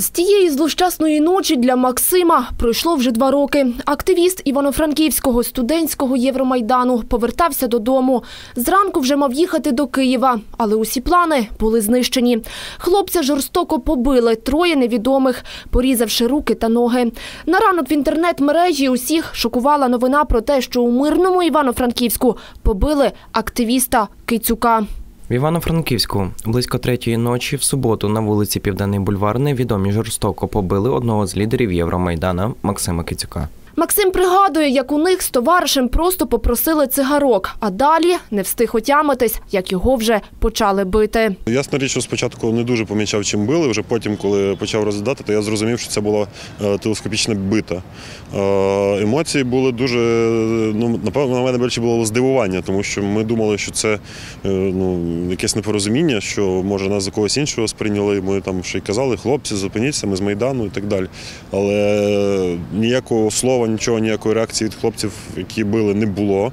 З тієї злощасної ночі для Максима пройшло вже два роки. Активіст Івано-Франківського студентського Євромайдану повертався додому. Зранку вже мав їхати до Києва, але усі плани були знищені. Хлопця жорстоко побили троє невідомих, порізавши руки та ноги. На ранок в інтернет-мережі усіх шокувала новина про те, що у мирному Івано-Франківську побили активіста Кицюка. В Івано-Франківську близько третьої ночі в суботу на вулиці Південний бульвар невідомі жорстоко побили одного з лідерів Євромайдана Максима Кицюка. Максим пригадує, як у них з товаришем просто попросили цигарок, а далі не встиг отямитись, як його вже почали бити. Ясна річ, що спочатку не дуже помічав, чим били. Вже потім, коли почав розглядати, то я зрозумів, що це була е, телескопічна бита. Е, Емоції були дуже, ну, напевно, на мене більше було здивування, тому що ми думали, що це е, ну, якесь непорозуміння, що може нас за когось іншого сприйняли. Ми там ще й казали, хлопці, зупиніться, ми з Майдану і так далі. Але ніякого слова, нічого, ніякої реакції від хлопців, які били, не було.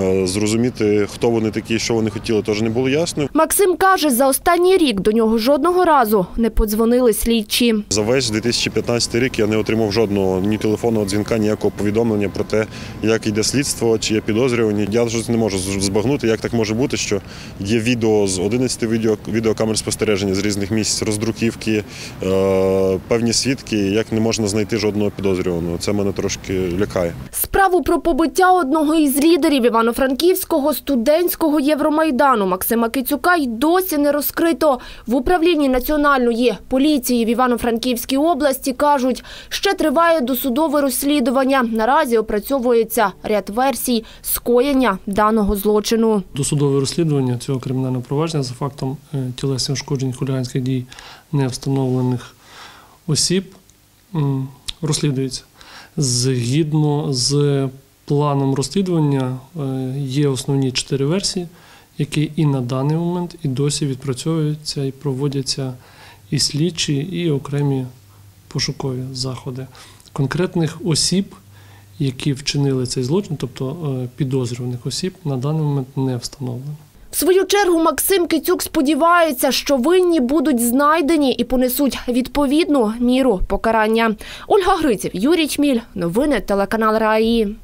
Е, Зрозуміти, хто вони такі, що вони хотіли, теж не було ясно. Максим каже, за останній рік до нього жодного разу не подзвонили слідчі. За весь 2015 рік я не отримав жодного ні телефонного дзвінка, ніякого повідомлення про те, як йде слідство, чи є підозрювані. Я щось не можу збагнути, як так може бути, що є відео з 11 відео, відеокамер спостереження з різних місць, роздруківки, е, певні свідки, як не можна знайти жодного підозрюваного. Це мене трошки лякає. Справу про побиття одного із лідерів Івано-Франківського студентського Євромайдану Максима Кицюка й досі не розкрито. В управлінні національної поліції в Івано-Франківській області кажуть, ще триває досудове розслідування. Наразі опрацьовується ряд версій скоєння даного злочину. Досудове розслідування цього кримінального провадження за фактом е, тілесних ушкоджень хуліганських дій невстановлених осіб розслідується. Згідно з планом розслідування е, є основні чотири версії, які і на даний момент і досі відпрацьовуються і проводяться і слідчі, і окремі пошукові заходи конкретних осіб, які вчинили цей злочин, тобто е, підозрюваних осіб, на даний момент не встановлено. Свою чергу Максим Кицюк сподівається, що винні будуть знайдені і понесуть відповідну міру покарання. Ольга Гриців, Юрій Чміль. Новини телеканал Раї.